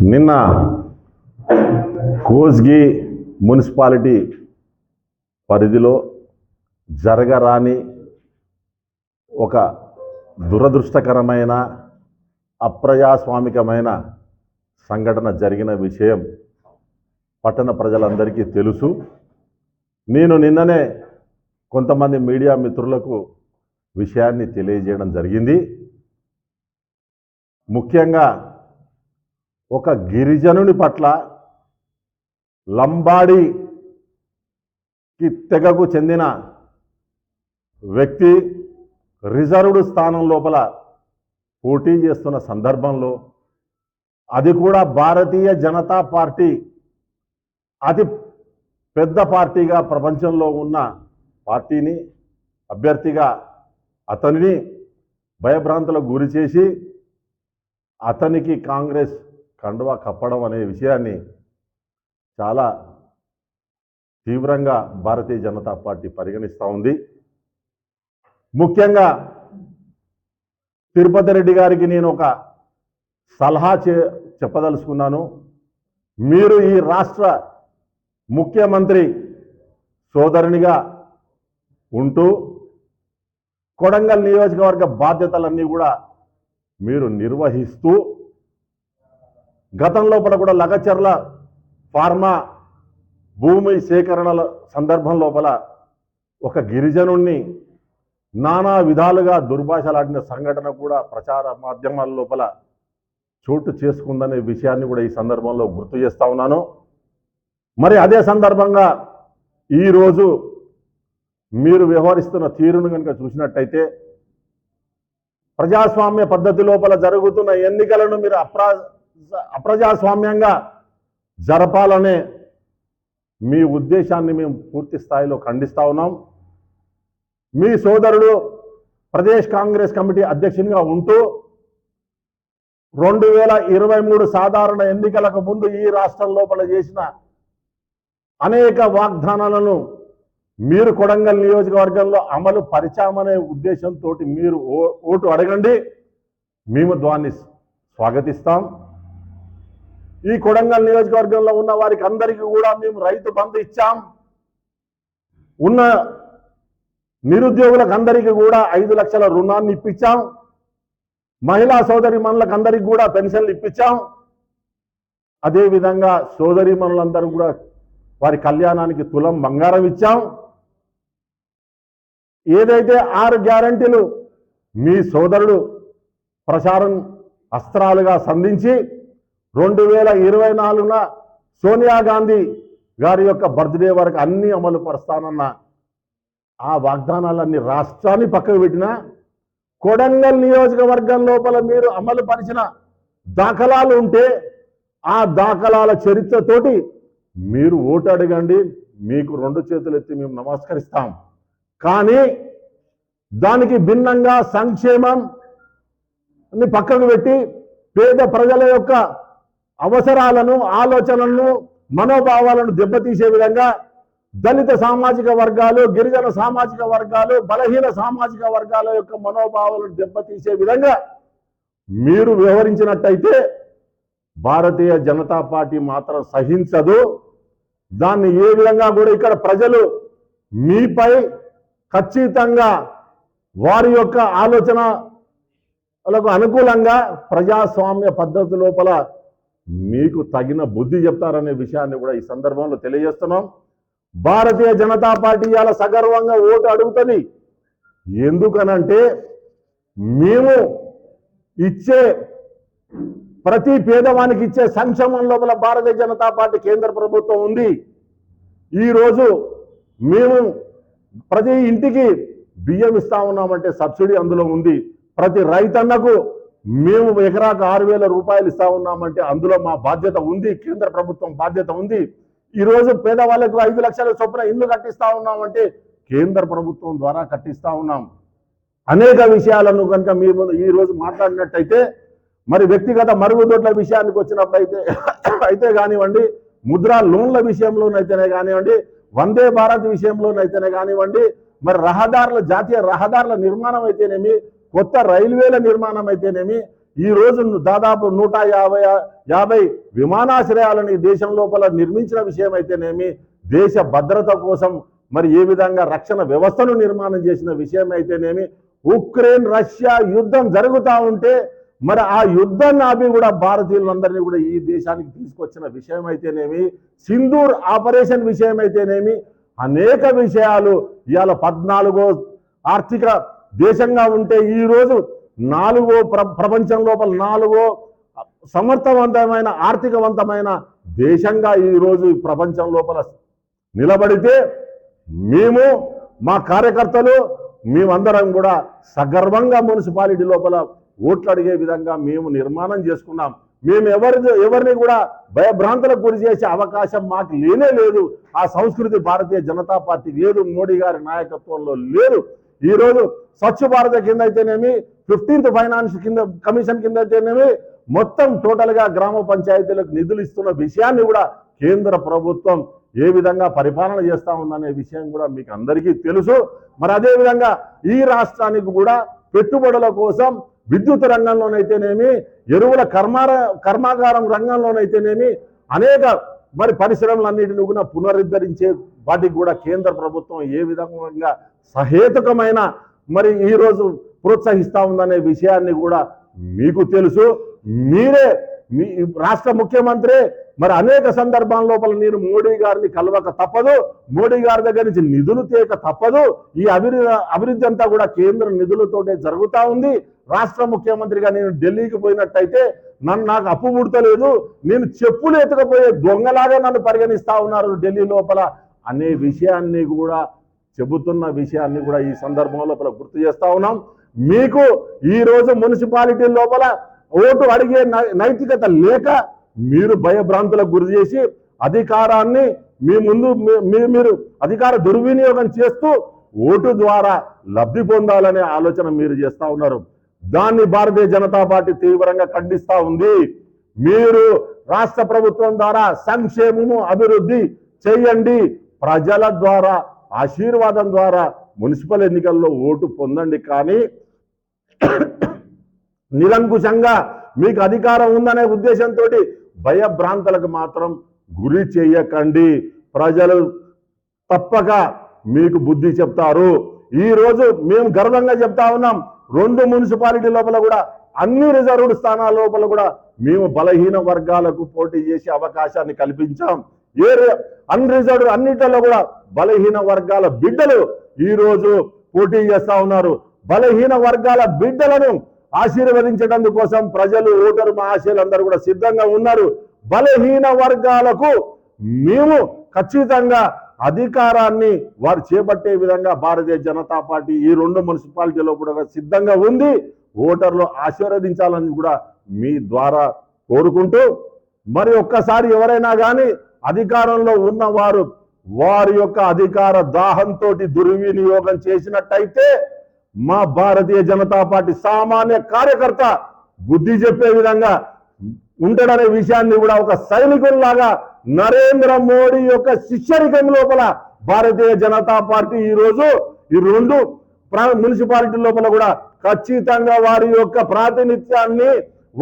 నిన్న కోస్గి మున్సిపాలిటీ పరిధిలో జరగరాని ఒక దురదృష్టకరమైన అప్రజాస్వామికమైన సంఘటన జరిగిన విషయం పట్టణ ప్రజలందరికీ తెలుసు. నేను నిన్ననే కొంతమంది మీడియా మిత్రులకు విషయాన్ని తెలియజేయడం జరిగింది. ముఖ్యంగా ఒక గిరిజనుని పట్ల లంబాడికి తెగకు చెందిన వ్యక్తి రిజర్వ్డ్ స్థానం లోపల పోటీ చేస్తున్న సందర్భంలో అది కూడా భారతీయ జనతా పార్టీ అతి పెద్ద పార్టీగా ప్రపంచంలో ఉన్న పార్టీని అభ్యర్థిగా అతనిని భయభ్రాంతులకు గురి చేసి అతనికి కాంగ్రెస్ కండువా కప్పడం అనే విషయాన్ని చాలా తీవ్రంగా భారతీయ జనతా పార్టీ పరిగణిస్తూ ఉంది. ముఖ్యంగా తిరుపతి రెడ్డి గారికి నేను ఒక సలహా చే చెప్పదలుచుకున్నాను. మీరు ఈ రాష్ట్ర ముఖ్యమంత్రి సోదరునిగా ఉంటూ కొడంగల్ నియోజకవర్గ బాధ్యతలన్నీ కూడా మీరు నిర్వహిస్తూ గతంలో కూడా లగచర్ల ఫార్మా భూమి సేకరణల సందర్భం లోపల ఒక గిరిజనుణ్ణి నానా విధాలుగా దుర్భాషలాడిన సంఘటన కూడా ప్రచార మాధ్యమాల లోపల చోటు చేసుకుందనే విషయాన్ని కూడా ఈ సందర్భంలో గుర్తు చేస్తా ఉన్నాను. మరి అదే సందర్భంగా ఈరోజు మీరు వ్యవహరిస్తున్న తీరును కనుక చూసినట్టయితే ప్రజాస్వామ్య పద్ధతి లోపల జరుగుతున్న ఎన్నికలను మీరు అప్రా అప్రజాస్వామ్యంగా జరపాలనే మీ ఉద్దేశాన్ని మేము పూర్తి స్థాయిలో ఖండిస్తా ఉన్నాం. మీ సోదరుడు ప్రదేశ్ కాంగ్రెస్ కమిటీ అధ్యక్షునిగా ఉంటూ రెండు వేల ఇరవై మూడు సాధారణ ఎన్నికలకు ముందు ఈ రాష్ట్రం లోపల చేసిన అనేక వాగ్దానాలను మీరు కొడంగల్ నియోజకవర్గంలో అమలు పరిచామనే ఉద్దేశంతో మీరు ఓ- ఓటు అడగండి. మేము దాన్ని స్వాగతిస్తాం. ఈ కొడంగల్ నియోజకవర్గంలో ఉన్న వారికి అందరికీ కూడా మేము రైతు బంధు ఇచ్చాం. ఉన్న నిరుద్యోగులకు అందరికీ కూడా ఐదు లక్షల రుణాన్ని ఇప్పించాం. మహిళా సోదరి మనులకు అందరికీ కూడా పెన్షన్లు ఇప్పించాం. అదేవిధంగా సోదరి మనులందరూ కూడా వారి కళ్యాణానికి తులం బంగారం ఇచ్చాం. ఏదైతే ఆరు గ్యారంటీలు మీ సోదరుడు ప్రచారం అస్త్రాలుగా సంధించి రెండు వేల ఇరవై నాలుగున సోనియా గాంధీ గారి యొక్క బర్త్డే వరకు అన్ని అమలు పరుస్తానన్న ఆ వాగ్దానాలన్నీ రాష్ట్రాన్ని పక్కకు పెట్టినా కొడంగల్ నియోజకవర్గం లోపల మీరు అమలు పరిచిన దాఖలాలు ఉంటే ఆ దాఖలాల చరిత్రతోటి మీరు ఓటు అడగండి మీకు రెండు చేతులు ఎత్తి మేము నమస్కరిస్తాం. కానీ దానికి భిన్నంగా సంక్షేమం పక్కకు పెట్టి పేద ప్రజల యొక్క అవసరాలను ఆలోచనలను మనోభావాలను దెబ్బతీసే విధంగా దళిత సామాజిక వర్గాలు గిరిజన సామాజిక వర్గాలు బలహీన సామాజిక వర్గాల యొక్క మనోభావాలను దెబ్బతీసే విధంగా మీరు వ్యవహరించినట్టయితే భారతీయ జనతా పార్టీ మాత్రం సహించదు. దాన్ని ఏ విధంగా కూడా ఇక్కడ ప్రజలు మీపై ఖచ్చితంగా వారి యొక్క ఆలోచనలకు అనుకూలంగా ప్రజాస్వామ్య పద్ధతి లోపల మీకు తగిన బుద్ధి చెప్తారనే విషయాన్ని కూడా ఈ సందర్భంలో తెలియజేస్తున్నాం. భారతీయ జనతా పార్టీ ఇవాళ సగర్వంగా ఓటు అడుగుతుంది. ఎందుకనంటే మేము ఇచ్చే ప్రతి పేదవానికి ఇచ్చే సంక్షేమం లోపల భారతీయ జనతా పార్టీ కేంద్ర ప్రభుత్వం ఉంది. ఈరోజు మేము ప్రతి ఇంటికి బియ్యం ఇస్తా ఉన్నామంటే సబ్సిడీ అందులో ఉంది. ప్రతి రైతన్నకు మేము ఎకరాకు ఆరు వేల రూపాయలు ఇస్తా ఉన్నామంటే అందులో మా బాధ్యత ఉంది కేంద్ర ప్రభుత్వం బాధ్యత ఉంది. ఈరోజు పేదవాళ్ళకు ఐదు లక్షల చొప్పున ఇల్లు కట్టిస్తా ఉన్నామంటే కేంద్ర ప్రభుత్వం ద్వారా కట్టిస్తా ఉన్నాం. అనేక విషయాలను కనుక మీ ఈరోజు ఈ రోజు మాట్లాడినట్టయితే మరి వ్యక్తిగత మరుగుదొడ్ల విషయానికి వచ్చినప్పుడైతే అయితే అయితే కానివ్వండి ముద్రా లోన్ల విషయంలోనైతేనే కానివ్వండి వందే భారత్ విషయంలోనైతేనే కానివ్వండి మరి రహదారుల జాతీయ రహదారుల నిర్మాణం అయితేనేమి కొత్త రైల్వేల నిర్మాణం అయితేనేమి ఈ రోజు దాదాపు నూట యాభై యాభై విమానాశ్రయాలను ఈ దేశం లోపల నిర్మించిన విషయం అయితేనేమి దేశ భద్రత కోసం మరి ఏ విధంగా రక్షణ వ్యవస్థను నిర్మాణం చేసిన విషయం అయితేనేమి ఉక్రెయిన్ రష్యా యుద్ధం జరుగుతూ ఉంటే మరి ఆ యుద్ధాన్ని ఆపి కూడా భారతీయులందరినీ కూడా ఈ దేశానికి తీసుకొచ్చిన విషయం అయితేనేమి సింధూర్ ఆపరేషన్ విషయం అయితేనేమి అనేక విషయాలు ఇవాళ పద్నాలుగో ఆర్థిక దేశంగా ఉంటే ఈరోజు నాలుగో ప్ర ప్రపంచం లోపల నాలుగో సమర్థవంతమైన ఆర్థికవంతమైన దేశంగా ఈరోజు ప్రపంచం లోపల నిలబడితే మేము మా కార్యకర్తలు మేమందరం కూడా సగర్వంగా మున్సిపాలిటీ లోపల ఓట్లు అడిగే విధంగా మేము నిర్మాణం చేసుకున్నాం. మేము ఎవరి ఎవరిని కూడా భయభ్రాంతులకు గురి చేసే అవకాశం మాకు లేనే లేదు. ఆ సంస్కృతి భారతీయ జనతా పార్టీ లేదు మోడీ గారి నాయకత్వంలో లేదు. ఈరోజు స్వచ్ఛ భారత్ కింద అయితేనేమి ఫిఫ్టీన్త్ ఫైనాన్స్ కింద కమిషన్ కింద అయితేనేమి మొత్తం టోటల్గా గ్రామ పంచాయతీలకు నిధులు ఇస్తున్న విషయాన్ని కూడా కేంద్ర ప్రభుత్వం ఏ విధంగా పరిపాలన చేస్తా ఉందనే విషయం కూడా మీకు అందరికీ తెలుసు. మరి అదేవిధంగా ఈ రాష్ట్రానికి కూడా పెట్టుబడుల కోసం విద్యుత్ రంగంలోనైతేనేమి ఎరువుల కర్మార కర్మాగారం రంగంలోనైతేనేమి అనేక మరి పరిశ్రమలన్నిటిని కూడా పునరుద్ధరించే వాటికి కూడా కేంద్ర ప్రభుత్వం ఏ విధంగా సహేతుకమైన మరి ఈరోజు ప్రోత్సహిస్తా ఉందనే విషయాన్ని కూడా మీకు తెలుసు. మీరే మీ రాష్ట్ర ముఖ్యమంత్రి మరి అనేక సందర్భాల లోపల నేను మోడీ గారిని కలవక తప్పదు. మోడీ గారి దగ్గర నుంచి నిధులు తేక తప్పదు. ఈ అభివృద్ధి అభివృద్ధి అంతా కూడా కేంద్ర నిధులతోటే జరుగుతూ ఉంది. రాష్ట్ర ముఖ్యమంత్రిగా నేను ఢిల్లీకి పోయినట్టయితే నన్ను నాకు అప్పు పుడతలేదు నేను చెప్పులు ఎత్తుకపోయే దొంగలాగా నన్ను పరిగణిస్తా ఉన్నారు ఢిల్లీ లోపల అనే విషయాన్ని కూడా చెబుతున్న విషయాన్ని కూడా ఈ సందర్భంలో గుర్తు చేస్తా ఉన్నాం. మీకు ఈరోజు మున్సిపాలిటీ లోపల ఓటు అడిగే నై- నైతికత లేక మీరు భయభ్రాంతులకు గురి చేసి అధికారాన్ని మీ ముందు మీ- మీరు అధికార దుర్వినియోగం చేస్తూ ఓటు ద్వారా లబ్ధి పొందాలనే ఆలోచన మీరు చేస్తా ఉన్నారు. దాన్ని భారతీయ జనతా పార్టీ తీవ్రంగా ఖండిస్తా ఉంది. మీరు రాష్ట్ర ప్రభుత్వం ద్వారా సంక్షేమము అభివృద్ధి చేయండి. ప్రజల ద్వారా ఆశీర్వాదం ద్వారా మున్సిపల్ ఎన్నికల్లో ఓటు పొందండి. కానీ నిరంకుశంగా మీకు అధికారం ఉందనే ఉద్దేశంతో భయభ్రాంతలకు మాత్రం గురి చేయకండి. ప్రజలు తప్పక మీకు బుద్ధి చెప్తారు. ఈరోజు మేము గర్వంగా చెప్తా ఉన్నాం. రెండు మున్సిపాలిటీ లోపల కూడా అన్ని రిజర్వ్డ్ స్థానాల లోపల కూడా మేము బలహీన వర్గాలకు పోటీ చేసే అవకాశాన్ని కల్పించాం. ఏ అన్రిజర్వ్ అన్నిటిలో కూడా బలహీన వర్గాల బిడ్డలు ఈరోజు పోటీ చేస్తా ఉన్నారు. బలహీన వర్గాల బిడ్డలను ఆశీర్వదించడం కోసం ప్రజలు ఓటరు మా అందరూ కూడా సిద్ధంగా ఉన్నారు. బలహీన వర్గాలకు మేము ఖచ్చితంగా అధికారాన్ని వారు చేపట్టే విధంగా భారతీయ జనతా పార్టీ ఈ రెండు మున్సిపాలిటీలో కూడా సిద్ధంగా ఉంది. ఓటర్లు ఆశీర్వదించాలని కూడా మీ ద్వారా కోరుకుంటూ మరి ఒక్కసారి ఎవరైనా కానీ అధికారంలో ఉన్నవారు వారి యొక్క అధికార దాహంతో దుర్వినియోగం చేసినట్టయితే మా భారతీయ జనతా పార్టీ సామాన్య కార్యకర్త బుద్ధి చెప్పే విధంగా ఉంటాడనే విషయాన్ని కూడా ఒక సైనికుల్లాగా నరేంద్ర మోడీ యొక్క శిష్యరికం లోపల భారతీయ జనతా పార్టీ ఈరోజు ఈ రెండు ప్రా- మున్సిపాలిటీ లోపల కూడా ఖచ్చితంగా వారి యొక్క ప్రాతినిధ్యాన్ని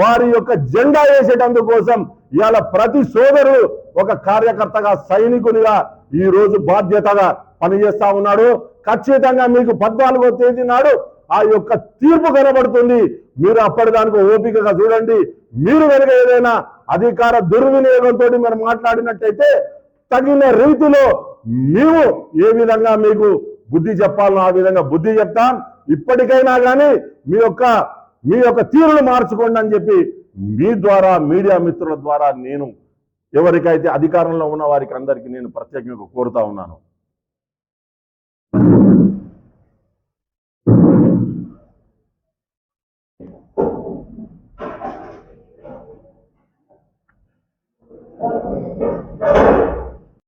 వారి యొక్క జెండా వేసేటందుకోసం ఇవాళ ప్రతి సోదరుడు ఒక కార్యకర్తగా సైనికునిగా ఈ రోజు బాధ్యతగా పనిచేస్తా ఉన్నాడు. ఖచ్చితంగా మీకు పద్నాలుగో తేదీ నాడు ఆ యొక్క తీర్పు కనబడుతుంది. మీరు అప్పటిదానికి ఓపికగా చూడండి. మీరు కనుక ఏదైనా అధికార దుర్వినియోగంతో మీరు మాట్లాడినట్టయితే తగిన రీతిలో మేము ఏ విధంగా మీకు బుద్ధి చెప్పాలనో ఆ విధంగా బుద్ధి చెప్తాం. ఇప్పటికైనా కానీ మీ యొక్క మీ యొక్క తీరును మార్చుకోండి అని చెప్పి మీ ద్వారా మీడియా మిత్రుల ద్వారా నేను ఎవరికైతే అధికారంలో ఉన్న వారికి అందరికీ నేను ప్రత్యేకంగా కోరుతా ఉన్నాను.